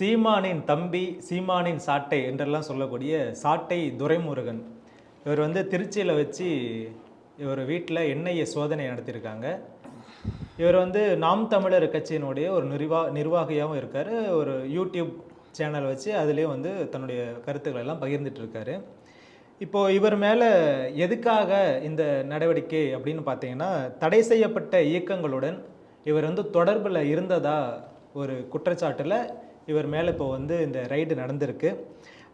சீமானின் தம்பி சீமானின் சாட்டை என்றெல்லாம் சொல்லக்கூடிய சாட்டை துரைமுருகன். இவர் வந்து திருச்சியில் வச்சு இவர் வீட்டில் என்ஐஏ சோதனை நடத்தியிருக்காங்க. இவர் வந்து நாம் தமிழர் கட்சியினுடைய ஒரு நிர்வா நிர்வாகியாகவும் இருக்கார். ஒரு யூடியூப் சேனல் வச்சு அதுலேயும் வந்து தன்னுடைய கருத்துக்களை எல்லாம் பகிர்ந்துட்டு இருக்காரு இப்போ இவர் மேலே எதுக்காக இந்த நடவடிக்கை அப்படின்னு பார்த்தீங்கன்னா தடை செய்யப்பட்ட இயக்கங்களுடன் இவர் வந்து தொடர்பில் இருந்ததா ஒரு குற்றச்சாட்டில் இவர் மேலே இப்போ வந்து இந்த ரைடு நடந்திருக்கு.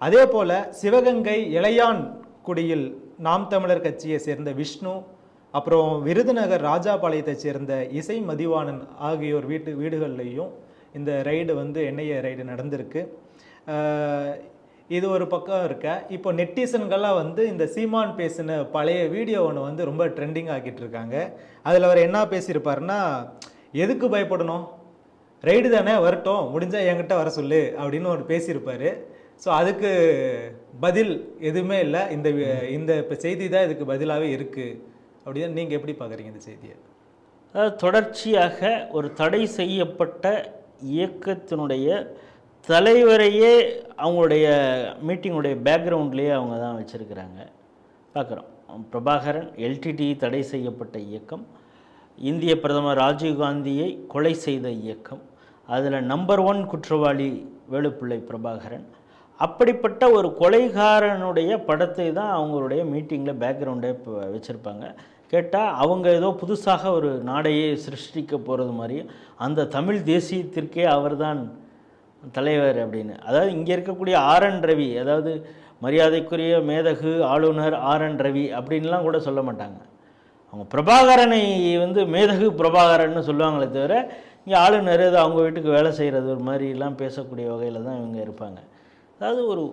அதே போல் சிவகங்கை இளையான் குடியில் நாம் தமிழர் கட்சியை சேர்ந்த விஷ்ணு அப்புறம் விருதுநகர் ராஜாபாளையத்தை சேர்ந்த இசை மதிவாணன் ஆகியோர் வீட்டு வீடுகள்லையும் இந்த ரைடு வந்து என்ஐஏ ரைடு நடந்திருக்கு. இது ஒரு பக்கம் இருக்க. இப்போ நெட்டிசன்கள்லாம் வந்து இந்த சீமான் பேசின பழைய வீடியோ ஒன்று வந்து ரொம்ப ட்ரெண்டிங் ஆக்கிட்டு இருக்காங்க. அதில் அவர் என்ன பேசியிருப்பாருன்னா எதுக்கு பயப்படணும்? ரைடு தானே வரட்டும் முடிஞ்சா என்கிட்ட வர சொல்லு அப்படின்னு ஒரு பேசியிருப்பாரு. ஸோ அதுக்கு பதில் எதுவுமே இல்லை. இந்த இந்த இப்போ செய்தி தான் இதுக்கு பதிலாகவே இருக்குது அப்படின்னு நீங்கள் எப்படி பார்க்குறீங்க இந்த செய்தியை? அதாவது தொடர்ச்சியாக ஒரு தடை செய்யப்பட்ட இயக்கத்தினுடைய தலைவரையே அவங்களுடைய மீட்டிங்குடைய பேக்ரவுண்ட்லேயே அவங்க தான் வச்சுருக்கிறாங்க. பார்க்குறோம் பிரபாகரன் எல்டிடி தடை செய்யப்பட்ட இயக்கம் இந்திய பிரதமர் ராஜீவ்காந்தியை கொலை செய்த இயக்கம் அதில் நம்பர் ஒன் குற்றவாளி வேலுப்பிள்ளை பிரபாகரன். அப்படிப்பட்ட ஒரு கொலைகாரனுடைய படத்தை தான் அவங்களுடைய மீட்டிங்கில் பேக்ரவுண்டே இப்போ வச்சுருப்பாங்க. கேட்டால் அவங்க ஏதோ புதுசாக ஒரு நாடையே சிருஷ்டிக்க போகிறது மாதிரியும் அந்த தமிழ் தேசியத்திற்கே அவர்தான் தலைவர் அப்படின்னு. அதாவது இங்கே இருக்கக்கூடிய ஆர் என் ரவி அதாவது மரியாதைக்குரிய மேதகு ஆளுநர் ஆர் என் ரவி அப்படின்லாம் கூட சொல்ல மாட்டாங்க. அவங்க பிரபாகரனை வந்து மேதகு பிரபாகரன்னு சொல்லுவாங்களே தவிர இங்கே ஆளுநர் ஏதோ அவங்க வீட்டுக்கு வேலை செய்கிறது ஒரு மாதிரிலாம் பேசக்கூடிய வகையில் தான் இவங்க இருப்பாங்க. அதாவது ஒரு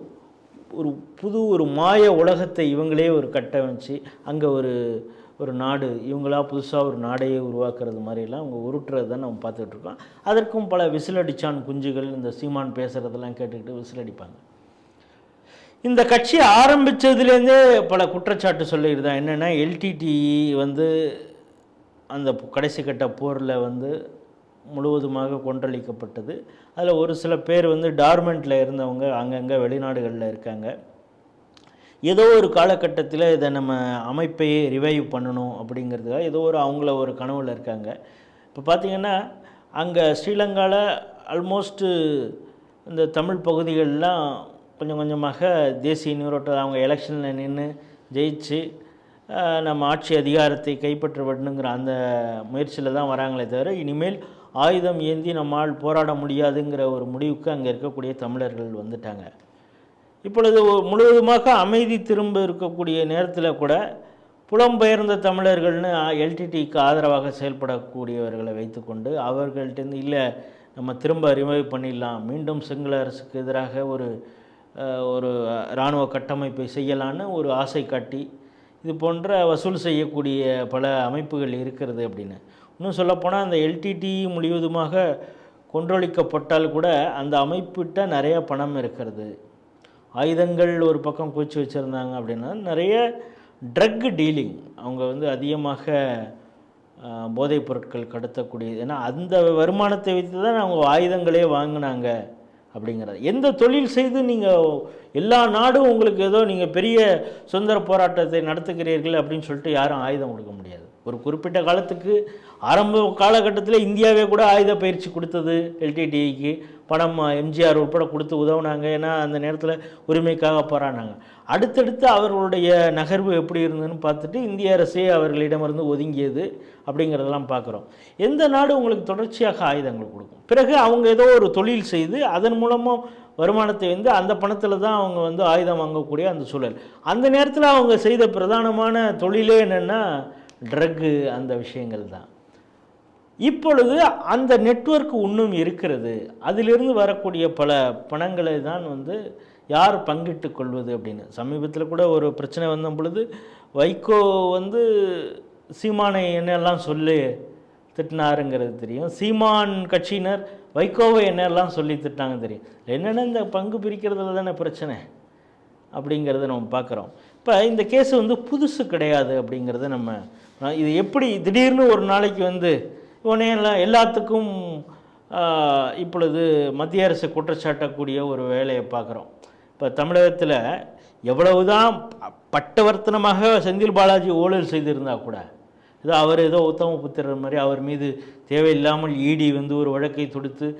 ஒரு புது ஒரு மாய உலகத்தை இவங்களே ஒரு கட்டமைச்சு அங்கே ஒரு ஒரு நாடு இவங்களா புதுசாக ஒரு நாடையே உருவாக்குறது மாதிரிலாம் அவங்க உருட்டுறது தான் நம்ம பார்த்துட்ருக்கோம் அதற்கும் பல விசிலடிச்சான் குஞ்சுகள் இந்த சீமான் பேசுகிறதெல்லாம் கேட்டுக்கிட்டு விசிலடிப்பாங்க இந்த கட்சி ஆரம்பித்ததுலேருந்தே பல குற்றச்சாட்டு சொல்லிடுதா என்னென்னா எல்டிடி வந்து அந்த கடைசி கட்ட போரில் வந்து முழுவதுமாக கொன்றளிக்கப்பட்டது. அதில் ஒரு சில பேர் வந்து டார்மெண்ட்டில் இருந்தவங்க அங்கங்கே வெளிநாடுகளில் இருக்காங்க. ஏதோ ஒரு காலகட்டத்தில் இதை நம்ம அமைப்பையே ரிவைவ் பண்ணணும் அப்படிங்கிறதுக்காக ஏதோ ஒரு அவங்கள ஒரு கனவில் இருக்காங்க. இப்போ பார்த்தீங்கன்னா அங்கே ஸ்ரீலங்காவில் ஆல்மோஸ்ட்டு இந்த தமிழ் பகுதிகளெலாம் கொஞ்சம் கொஞ்சமாக தேசிய நீரோட்டம் அவங்க எலெக்ஷனில் நின்று ஜெயிச்சு நம்ம ஆட்சி அதிகாரத்தை கைப்பற்ற வேண்டுங்கிற அந்த முயற்சியில் தான் வராங்களே தவிர இனிமேல் ஆயுதம் ஏந்தி நம்மால் போராட முடியாதுங்கிற ஒரு முடிவுக்கு அங்கே இருக்கக்கூடிய தமிழர்கள் வந்துட்டாங்க. இப்பொழுது முழுவதுமாக அமைதி திரும்ப இருக்கக்கூடிய நேரத்தில் கூட புலம்பெயர்ந்த தமிழர்கள்னு எல்டிடிக்கு ஆதரவாக செயல்படக்கூடியவர்களை வைத்துக்கொண்டு அவர்கள்ட்டேருந்து இல்லை நம்ம திரும்ப ரிமைவ் பண்ணிடலாம். மீண்டும் சிங்கள அரசுக்கு எதிராக ஒரு ஒரு இராணுவ கட்டமைப்பை செய்யலான்னு ஒரு ஆசை காட்டி இது போன்ற வசூல் செய்யக்கூடிய பல அமைப்புகள் இருக்கிறது அப்படின்னு. இன்னும் சொல்லப்போனால் அந்த எல்டிடி முழுவதுமாக கொன்றொழிக்கப்பட்டால் கூட அந்த அமைப்பிட்ட நிறைய பணம் இருக்கிறது. ஆயுதங்கள் ஒரு பக்கம் குவிச்சு வச்சுருந்தாங்க அப்படின்னா நிறைய ட்ரக் டீலிங் அவங்க வந்து அதிகமாக போதைப் பொருட்கள் கடத்தக்கூடியது ஏன்னா அந்த வருமானத்தை வைத்து தான் அவங்க ஆயுதங்களே வாங்கினாங்க அப்படிங்கிறது. எந்த தொழில் செய்து நீங்கள் எல்லா நாடும் உங்களுக்கு ஏதோ நீங்கள் பெரிய சுதந்திர போராட்டத்தை நடத்துகிறீர்கள் அப்படின்னு சொல்லிட்டு யாரும் ஆயுதம் கொடுக்க முடியாது. ஒரு குறிப்பிட்ட காலத்துக்கு ஆரம்ப காலகட்டத்தில் இந்தியாவே கூட ஆயுத பயிற்சி கொடுத்தது எல்டிடிஐக்கு பணம் எம்ஜிஆர் உட்பட கொடுத்து உதவுனாங்க. ஏன்னா அந்த நேரத்தில் உரிமைக்காக போராடினாங்க. அடுத்தடுத்து அவர்களுடைய நகர்வு எப்படி இருந்ததுன்னு பார்த்துட்டு இந்திய அரசே அவர்களிடமிருந்து ஒதுங்கியது அப்படிங்கிறதெல்லாம் பார்க்குறோம். எந்த நாடு உங்களுக்கு தொடர்ச்சியாக ஆயுதங்கள் கொடுக்கும்? பிறகு அவங்க ஏதோ ஒரு தொழில் செய்து அதன் மூலமாக வருமானத்தை வந்து அந்த பணத்தில் தான் அவங்க வந்து ஆயுதம் வாங்கக்கூடிய அந்த சூழல். அந்த நேரத்தில் அவங்க செய்த பிரதானமான தொழிலே என்னென்னா ட்ரக்கு அந்த விஷயங்கள் தான். இப்பொழுது அந்த நெட்வொர்க் இன்னும் இருக்கிறது. அதிலிருந்து வரக்கூடிய பல பணங்களை தான் வந்து யார் பங்கிட்டு கொள்வது அப்படின்னு. சமீபத்தில் கூட ஒரு பிரச்சனை வந்த பொழுது வைகோ வந்து சீமானை என்னெல்லாம் சொல்லி திட்டினாருங்கிறது தெரியும். சீமான் கட்சியினர் வைகோவை என்னெல்லாம் சொல்லி திட்டாங்க தெரியும். என்னென்ன இந்த பங்கு பிரிக்கிறதுல தானே பிரச்சனை அப்படிங்கிறத நம்ம பார்க்குறோம். இப்போ இந்த கேஸ் வந்து புதுசு கிடையாது அப்படிங்கிறத நம்ம இது எப்படி திடீர்னு ஒரு நாளைக்கு வந்து உடனே எல்லாம் எல்லாத்துக்கும் இப்பொழுது மத்திய அரசு குற்றச்சாட்டக்கூடிய ஒரு வேலையை பார்க்குறோம். இப்போ தமிழகத்தில் எவ்வளவுதான் பட்டவர்த்தனமாக செந்தில் பாலாஜி ஊழல் செய்திருந்தால் கூட ஏதோ அவர் ஏதோ உத்தம புத்திரர் மாதிரி அவர் மீது தேவையில்லாமல் இடி வந்து ஒரு வழக்கை தொடுத்து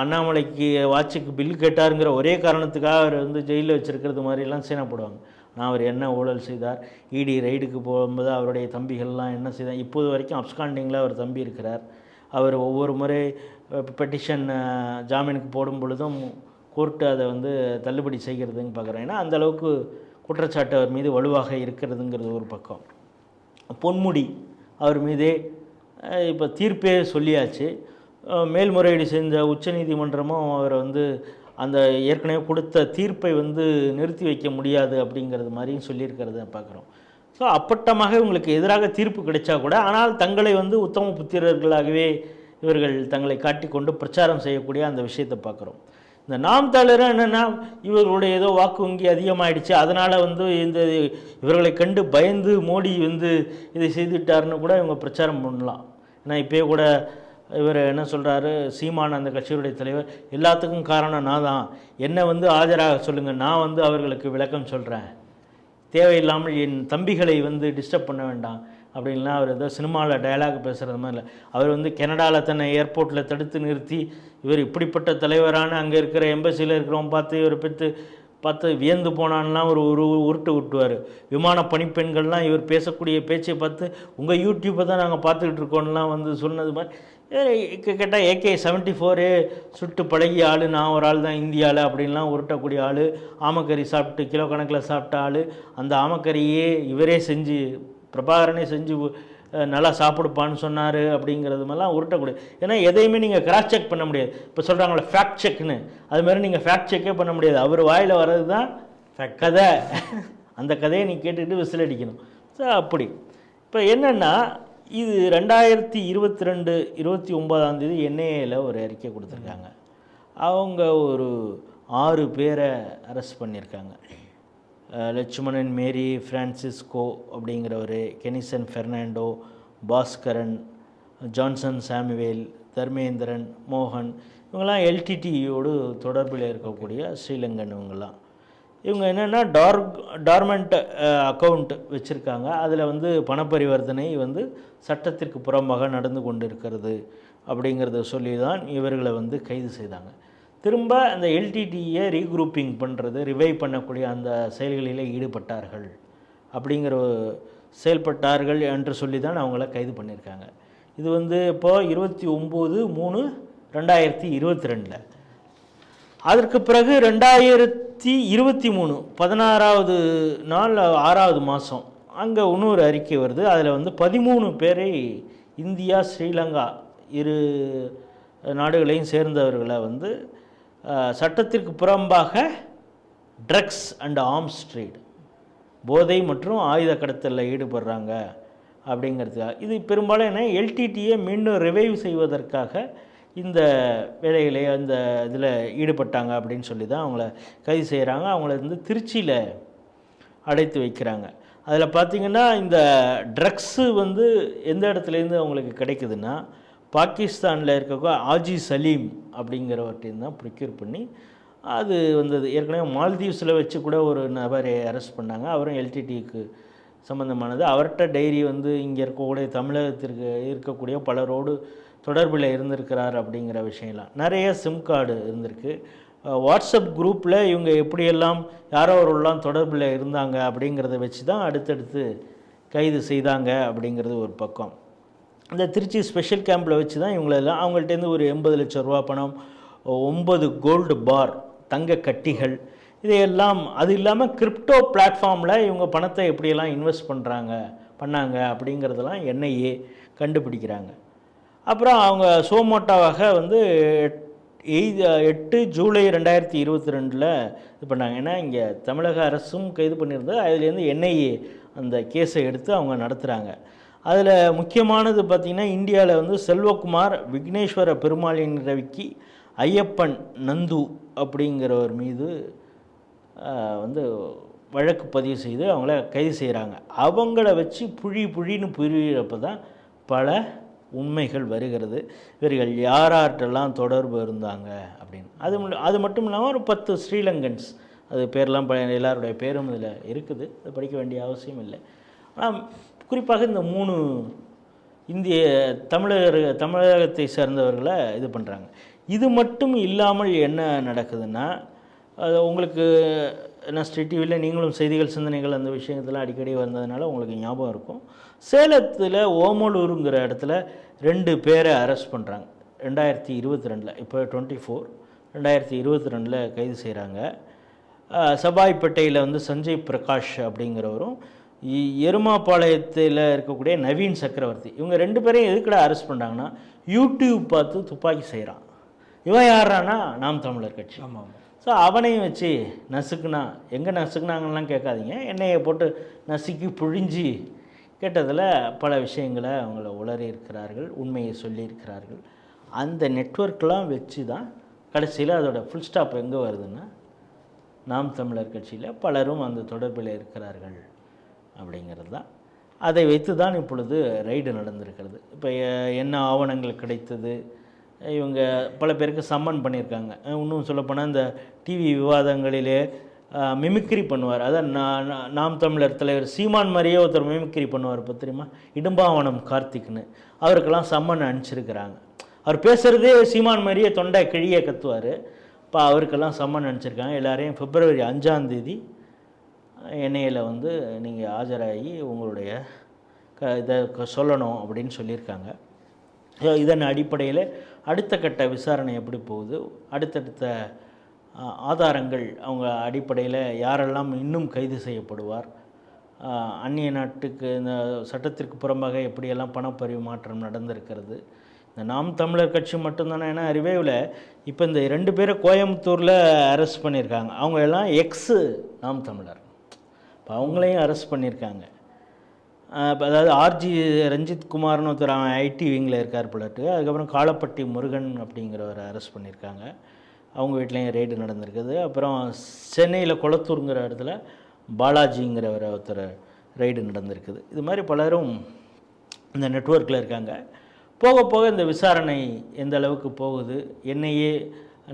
அண்ணாமலைக்கு வாட்சுக்கு பில் கேட்டாருங்கிற ஒரே காரணத்துக்காக அவர் வந்து ஜெயிலில் வச்சுருக்கிறது மாதிரிலாம் சீனப்படுவாங்க போடுவாங்க. நான் அவர் என்ன ஊழல் செய்தார் இடி ரைடுக்கு போகும்போது அவருடைய தம்பிகள்லாம் என்ன செய்தார் இப்போது வரைக்கும் அப்ஸ்காண்டிங்கில் அவர் தம்பி இருக்கிறார். அவர் ஒவ்வொரு முறை பெட்டிஷன் ஜாமீனுக்கு போடும் பொழுதும் கோர்ட்டு அதை வந்து தள்ளுபடி செய்கிறதுன்னு பார்க்குறேன் ஏன்னா அந்தளவுக்கு குற்றச்சாட்டு அவர் மீது வலுவாக இருக்கிறதுங்கிறது ஒரு பக்கம். பொன்முடி அவர் மீதே இப்போ தீர்ப்பே சொல்லியாச்சு. மேல்முறையீடு செஞ்ச உச்சநீதிமன்றமும் அவரை வந்து அந்த ஏற்கனவே கொடுத்த தீர்ப்பை வந்து நிறுத்தி வைக்க முடியாது அப்படிங்கிறது மாதிரியும் சொல்லியிருக்கிறத பார்க்குறோம். ஸோ அப்பட்டமாக இவங்களுக்கு எதிராக தீர்ப்பு கிடைச்சா கூட ஆனால் தங்களை வந்து உத்தம புத்திரர்களாகவே இவர்கள் தங்களை காட்டிக்கொண்டு பிரச்சாரம் செய்யக்கூடிய அந்த விஷயத்தை பார்க்குறோம். இந்த நாம் தமிழர் என்னென்னா இவர்களுடைய ஏதோ வாக்கு வங்கி அதிகமாகிடுச்சு அதனால் வந்து இந்த இவர்களை கண்டு பயந்து மோடி வந்து இதை செய்துட்டாருன்னு கூட இவங்க பிரச்சாரம் பண்ணலாம். ஏன்னா இப்போயே கூட இவர் என்ன சொல்கிறாரு சீமான் அந்த கட்சியுடைய தலைவர் எல்லாத்துக்கும் காரணம் நான் தான். என்னை வந்து ஆஜராக சொல்லுங்கள் நான் வந்து அவர்களுக்கு விளக்கம் சொல்கிறேன் தேவையில்லாமல் என் தம்பிகளை வந்து டிஸ்டர்ப் பண்ண வேண்டாம். அப்படின்லாம் அவர் ஏதோ சினிமாவில் டயலாக் பேசுகிறது மாதிரி இல்லை. அவர் வந்து கனடாவில் தன்னை ஏர்போர்ட்டில் தடுத்து நிறுத்தி இவர் இப்படிப்பட்ட தலைவரான அங்கே இருக்கிற எம்பசியில் இருக்கிறவங்க பார்த்து இவர் பெற்று பார்த்து வியந்து போனான்லாம் ஒரு ஒரு உருட்டு விட்டுவார் விமான பணிப்பெண்கள்லாம் இவர் பேசக்கூடிய பேச்சை பார்த்து உங்கள் யூடியூப்பை தான் நாங்கள் பார்த்துக்கிட்டு இருக்கோம்லாம் வந்து சொன்னது மாதிரி கேட்டால் ஏகே செவன்ட்டி ஃபோரு சுட்டு பழகிய ஆள் நான் ஒரு ஆள் தான் இந்தியாவில் அப்படின்லாம் உருட்டக்கூடிய ஆள் ஆமக்கறி சாப்பிட்டு கிலோ கணக்கில் சாப்பிட்ட ஆள் அந்த ஆமக்கறியே இவரே செஞ்சு பிரபாகரனே செஞ்சு நல்லா சாப்பிடுப்பான்னு சொன்னார் அப்படிங்கிறது மாதிரிலாம் உருட்டக்கூடாது. ஏன்னா எதையுமே நீங்கள் கிராஸ் செக் பண்ண முடியாது. இப்போ சொல்கிறாங்களே ஃபேக்ட் செக்னு அதுமாரி நீங்கள் ஃபேக்ட் செக்கே பண்ண முடியாது. அவர் வாயில் வர்றது தான் கதை. அந்த கதையை நீ கேட்டுக்கிட்டு விசில் அடிக்கணும். ஸோ அப்படி. இப்போ என்னென்னா இது ரெண்டாயிரத்தி இருபத்தி ரெண்டு இருபத்தி ஒன்பதாம் தேதி என்ஐஏல ஒரு அறிக்கை கொடுத்துருக்காங்க. அவங்க ஒரு ஆறு பேரை அரெஸ்ட் பண்ணியிருக்காங்க. லட்சுமணன் மேரி ஃப்ரான்சிஸ்கோ அப்படிங்கிறவர் Kenison Fernando Baskaran Johnson Samuel Dharmendran மோகன் இவங்கெல்லாம் எல்டிடியோடு தொடர்பில் இருக்கக்கூடிய ஸ்ரீலங்கன் இவங்கெல்லாம். இவங்க என்னென்னா டார் டார்மெண்ட் அக்கௌண்ட் வச்சுருக்காங்க. அதில் வந்து பணப்பரிவர்த்தனை வந்து சட்டத்திற்கு புறம்பாக நடந்து கொண்டு இருக்கிறது அப்படிங்கிறத சொல்லி தான் இவர்களை வந்து கைது செய்தாங்க. திரும்ப அந்த எல்டிடியை ரீக்ரூப்பிங் பண்ணுறது ரிவைவ் பண்ணக்கூடிய அந்த செயல்களில் ஈடுபட்டார்கள் அப்படிங்கிற செயல்பட்டார்கள் என்று சொல்லி தான் அவங்கள கைது பண்ணியிருக்காங்க. இது வந்து இப்போது இருபத்தி ஒம்பது மூணு ரெண்டாயிரத்தி இருபத்தி ரெண்டில். அதற்கு பிறகு ரெண்டாயிரத்தி இருபத்தி மூணு பதினாறாவது நாள் ஆறாவது மாதம் அங்கே இன்னொரு அறிக்கை வருது. அதில் வந்து பதிமூணு பேரை இந்தியா ஸ்ரீலங்கா இரு நாடுகளையும் சேர்ந்தவர்களை வந்து சட்டத்திற்கு புறம்பாக ட்ரக்ஸ் அண்ட் ஆர்ம்ஸ் ட்ரேட் போதை மற்றும் ஆயுத கடத்தலில் ஈடுபடுறாங்க அப்படிங்கிறதுக்காக. இது பெரும்பாலும் என்ன எல்டிடியை மீண்டும் ரிவைவ் செய்வதற்காக இந்த வேலைகளை அந்த இதில் ஈடுபட்டாங்க அப்படின்னு சொல்லி தான் அவங்கள கைது செய்கிறாங்க அவங்கள வந்து திருச்சியில் அடைத்து வைக்கிறாங்க. அதில் பார்த்தீங்கன்னா இந்த ட்ரக்ஸு வந்து எந்த இடத்துலேருந்து அவங்களுக்கு கிடைக்குதுன்னா பாகிஸ்தானில் இருக்க ஆஜி சலீம் அப்படிங்கிறவற்றையும் தான் ப்ரொக்யூர் பண்ணி அது வந்தது. ஏற்கனவே மால்தீவ்ஸில் வச்சு கூட ஒரு நபரை அரெஸ்ட் பண்ணாங்க. அவரும் எல்டிடிக்கு சம்மந்தமானது அவர்கிட்ட டைரி வந்து இங்கே இருக்கக்கூடிய தமிழகத்திற்கு இருக்கக்கூடிய பலரோடு தொடர்பில் இருந்திருக்கிறார் அப்படிங்கிற விஷயம்லாம். நிறைய சிம் கார்டு இருந்திருக்கு. வாட்ஸ்அப் குரூப்பில் இவங்க எப்படியெல்லாம் யாரோ ஒருலாம் தொடர்பில் இருந்தாங்க அப்படிங்கிறத வச்சு தான் அடுத்தடுத்து கைது செய்தாங்க அப்படிங்கிறது ஒரு பக்கம். இந்த திருச்சி ஸ்பெஷல் கேம்பில் வச்சு தான் இவங்களெல்லாம் அவங்கள்ட்டேருந்து ஒரு எண்பது லட்சம் ரூபா பணம் ஒம்பது கோல்டு பார் தங்க கட்டிகள் இதையெல்லாம் அது இல்லாமல் கிரிப்டோ பிளாட்ஃபார்மில் இவங்க பணத்தை எப்படியெல்லாம் இன்வெஸ்ட் பண்ணுறாங்க பண்ணாங்க அப்படிங்கிறதெல்லாம் என்ஐஏ கண்டுபிடிக்கிறாங்க. அப்புறம் அவங்க சோமோட்டாவாக வந்து எய்து எட்டு ஜூலை ரெண்டாயிரத்தி இருபத்தி ரெண்டில் இது பண்ணாங்க. ஏன்னா இங்கே தமிழக அரசும் கைது பண்ணியிருந்தது. அதுலேருந்து என்ஐஏ அந்த கேஸை எடுத்து அவங்க நடத்துகிறாங்க அதில் முக்கியமானது பார்த்திங்கன்னா இந்தியாவில் வந்து செல்வகுமார் விக்னேஸ்வர பெருமாளின் ரவிக்கு ஐயப்பன் நந்து அப்படிங்கிறவர் மீது வந்து வழக்கு பதிவு செய்து அவங்கள கைது செய்கிறாங்க அவங்கள வச்சு புழி புழின்னு புரியிறப்ப தான் பல உண்மைகள் வருகிறது. இவர்கள் யாரார்ட்டெல்லாம் தொடர்பு இருந்தாங்க அப்படின்னு. அது அது மட்டும் இல்லாமல் ஒரு பத்து ஸ்ரீலங்கன்ஸ் அது பேர்லாம் ப எல்லாருடைய பேரும் இதில் இருக்குது. அது படிக்க வேண்டிய அவசியம் இல்லை. ஆனால் குறிப்பாக இந்த மூணு இந்திய தமிழர் தமிழகத்தை சேர்ந்தவர்களை இது பண்ணுறாங்க இது மட்டும் இல்லாமல் என்ன நடக்குதுன்னா அது உங்களுக்கு நஸ்டி டிவியில் நீங்களும் செய்திகள் சிந்தனைகள் அந்த விஷயத்தெல்லாம் அடிக்கடி வந்ததுனால உங்களுக்கு ஞாபகம் இருக்கும். சேலத்தில் ஓமலூருங்கிற இடத்துல ரெண்டு பேரை அரெஸ்ட் பண்ணுறாங்க ரெண்டாயிரத்தி இருபத்தி ரெண்டில் இப்போ டுவெண்ட்டி ஃபோர் ரெண்டாயிரத்தி இருபத்தி ரெண்டில் கைது செய்கிறாங்க சபாய்பேட்டையில் வந்து சஞ்சய் பிரகாஷ் அப்படிங்கிறவரும் எருமாபாளையத்தில் இருக்கக்கூடிய நவீன் சக்கரவர்த்தி. இவங்க ரெண்டு பேரையும் எதுக்குடா அரெஸ்ட் பண்ணுறாங்கன்னா யூடியூப் பார்த்து துப்பாக்கி செய்கிறான் இவன் யாரானா நாம் தமிழர் கட்சி. ஆமாம் ஆமாம் ஸோ அவனையும் வச்சு நசுக்குனா எங்கே நசுக்குனாங்கலாம் கேட்காதீங்க. எண்ணெயை போட்டு நசுக்கி புழிஞ்சி கேட்டதில் பல விஷயங்களை அவங்கள உளறி இருக்கிறார்கள் உண்மையை சொல்லியிருக்கிறார்கள். அந்த நெட்வொர்க்லாம் வச்சு தான் கடைசியில் அதோட ஃபுல் ஸ்டாப் எங்கே வருதுன்னா நாம் தமிழர் கட்சியில் பலரும் அந்த தொடர்பில் இருக்கிறார்கள் அப்படிங்கிறது தான். அதை வைத்து தான் இப்பொழுது ரைடு நடந்திருக்கிறது. இப்போ என்ன ஆவணங்கள் கிடைத்தது? இவங்க பல பேருக்கு சம்மன் பண்ணியிருக்காங்க. இன்னும் சொல்லப்போனால் இந்த டிவி விவாதங்களிலே மிமிக்ரி பண்ணுவார். அதான் நான் நாம் தமிழர் தலைவர் சீமான் மாதிரியே ஒருத்தர் மிமிக்ரி பண்ணுவார் இப்போ தெரியுமா? இடும்பாவனம் கார்த்திக்னு. அவருக்கெல்லாம் சம்மன் அனுப்பிச்சிருக்கிறாங்க. அவர் பேசுகிறதே சீமான் மாதிரியே தொண்டை கிழிய கத்துவார். இப்போ அவருக்கெல்லாம் சம்மன் அனுப்பிச்சிருக்காங்க. எல்லாரையும் பிப்ரவரி அஞ்சாந்தேதி என்ஐயில் வந்து நீங்கள் ஆஜராகி உங்களுடைய க இதை க- சொல்லணும் அப்படின்னு சொல்லியிருக்காங்க. இதன் அடிப்படையில் அடுத்த கட்ட விசாரணை எப்படி போகுது? அடுத்தடுத்த ஆதாரங்கள் அவங்க அடிப்படையில் யாரெல்லாம் இன்னும் கைது செய்யப்படுவார்? அந்நிய நாட்டுக்கு இந்த சட்டத்திற்கு புறம்பாக எப்படியெல்லாம் பணப்பரிமாற்றம் நடந்திருக்கிறது? இந்த நாம் தமிழர் கட்சி மட்டும்தானே ஏன்னா ரிவேவில் இப்போ இந்த ரெண்டு பேரை கோயம்புத்தூரில் அரெஸ்ட் பண்ணியிருக்காங்க அவங்க எல்லாம் எக்ஸு நாம் தமிழர். இப்போ அவங்களையும் அரெஸ்ட் பண்ணியிருக்காங்க இப்போ அதாவது ஆர்ஜி ரஞ்சித் குமார்னு ஒருத்தர் ஐடி விங்கில் இருக்கார் போலட்டு அதுக்கப்புறம் காலப்பட்டி முருகன் அப்படிங்கிறவரை அரெஸ்ட் பண்ணியிருக்காங்க அவங்க வீட்லேயும் ரெய்டு நடந்திருக்குது. அப்புறம் சென்னையில் கொளத்தூருங்கிற இடத்துல பாலாஜிங்கிறவரை ஒருத்தர் ரெய்டு நடந்திருக்குது. இது மாதிரி பலரும் இந்த நெட்வொர்க்கில் இருக்காங்க. போக போக இந்த விசாரணை எந்த அளவுக்கு போகுது? என்னையே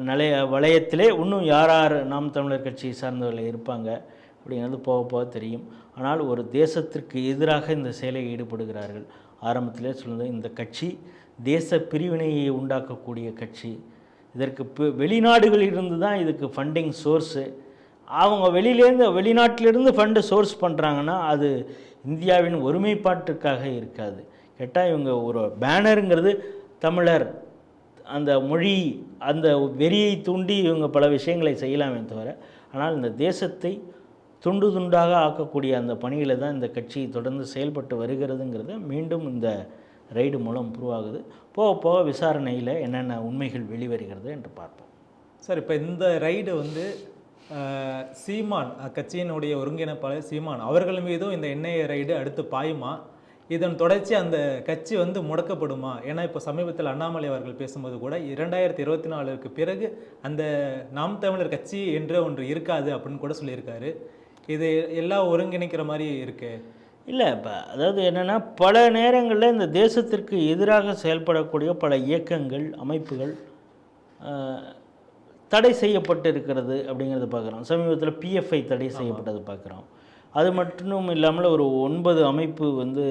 நிலைய வளையத்திலே இன்னும் யார் யார் நாம் தமிழர் கட்சியை சார்ந்தவர்கள் இருப்பாங்க அப்படிங்கிறது போக போக தெரியும். ஆனால் ஒரு தேசத்திற்கு எதிராக இந்த செயலை ஈடுபடுகிறார்கள். ஆரம்பத்திலே சொன்னது இந்த கட்சி தேச பிரிவினையை உண்டாக்கக்கூடிய கட்சி இதற்கு பி- வெளிநாடுகளிலிருந்து தான் இதுக்கு ஃபண்டிங் சோர்ஸு அவங்க வெளியிலேருந்து வெளிநாட்டிலிருந்து ஃபண்டு சோர்ஸ் பண்ணுறாங்கன்னா அது இந்தியாவின் ஒருமைப்பாட்டுக்காக இருக்காது. கேட்டால் இவங்க ஒரு பேனருங்கிறது தமிழர் அந்த மொழி அந்த வெறியை தூண்டி இவங்க பல விஷயங்களை செய்யலாமே தவிர ஆனால் இந்த தேசத்தை துண்டு துண்டாக ஆக்கக்கூடிய அந்த பணியில் தான் இந்த கட்சி தொடர்ந்து செயல்பட்டு வருகிறதுங்கிறது மீண்டும் இந்த ரைடு மூலம் உருவாகுது போக போக விசாரணையில் என்னென்ன உண்மைகள் வெளிவருகிறது என்று பார்ப்போம். சார் இப்போ இந்த ரைடு வந்து சீமான் அக்கட்சியினுடைய ஒருங்கிணைப்பாளர் சீமான் அவர்கள் மீதும் இந்த என்ஐஏ ரைடு அடுத்து பாயுமா? இதன் தொடர்ச்சி அந்த கட்சி வந்து முடக்கப்படுமா? ஏன்னா இப்போ சமீபத்தில் அண்ணாமலை அவர்கள் பேசும்போது கூட இரண்டாயிரத்தி இருபத்தி நாலுக்கு பிறகு அந்த நாம் தமிழர் கட்சி என்ற ஒன்று இருக்காது அப்படின்னு கூட சொல்லியிருக்காரு. இது எல்லாம் ஒருங்கிணைக்கிற மாதிரி இருக்குது இல்லை இப்போ அதாவது என்னென்னா பல நேரங்களில் இந்த தேசத்திற்கு எதிராக செயல்படக்கூடிய பல இயக்கங்கள் அமைப்புகள் தடை செய்யப்பட்டு இருக்கிறது அப்படிங்கிறத பார்க்குறோம் சமீபத்தில் பிஎஃப்ஐ தடை செய்யப்பட்டது பார்க்குறோம் அது மட்டும் இல்லாமல் ஒரு ஒன்பது அமைப்பு வந்து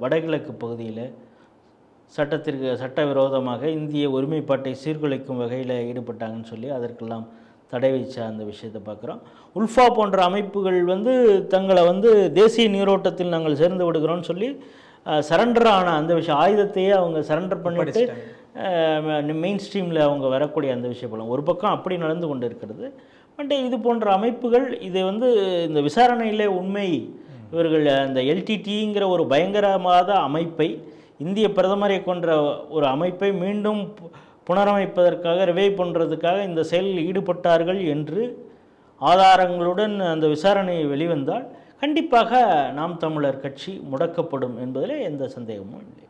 வடகிழக்கு பகுதியில் சட்டத்திற்கு சட்டவிரோதமாக இந்திய ஒருமைப்பாட்டை சீர்குலைக்கும் வகையில் ஈடுபட்டாங்கன்னு சொல்லி அதற்கெல்லாம் தடை வச்ச அந்த விஷயத்தை பார்க்குறோம். உல்ஃபா போன்ற அமைப்புகள் வந்து தங்களை வந்து தேசிய நீரோட்டத்தில் நாங்கள் சேர்ந்து விடுகிறோம்னு சொல்லி சரண்டர் ஆன அந்த விஷயம் ஆயுதத்தையே அவங்க சரண்டர் பண்ணிட்டு மெயின் ஸ்ட்ரீமில் அவங்க வரக்கூடிய அந்த விஷயம் போல. ஒரு பக்கம் அப்படி நடந்து கொண்டு இருக்கிறது பட் இது போன்ற அமைப்புகள் இதை வந்து இந்த விசாரணையிலே உண்மை இவர்கள் அந்த எல்டிடிங்கிற ஒரு பயங்கரவாத அமைப்பை இந்திய பிரதமரை கொன்ற ஒரு அமைப்பை மீண்டும் புனரமைப்பதற்காக ரிவைவ் பண்ணுறதுக்காக இந்த செயலில் ஈடுபட்டார்கள் என்று ஆதாரங்களுடன் அந்த விசாரணை வெளிவந்தால் கண்டிப்பாக நாம் தமிழர் கட்சி முடக்கப்படும் என்பதில் எந்த சந்தேகமும் இல்லை.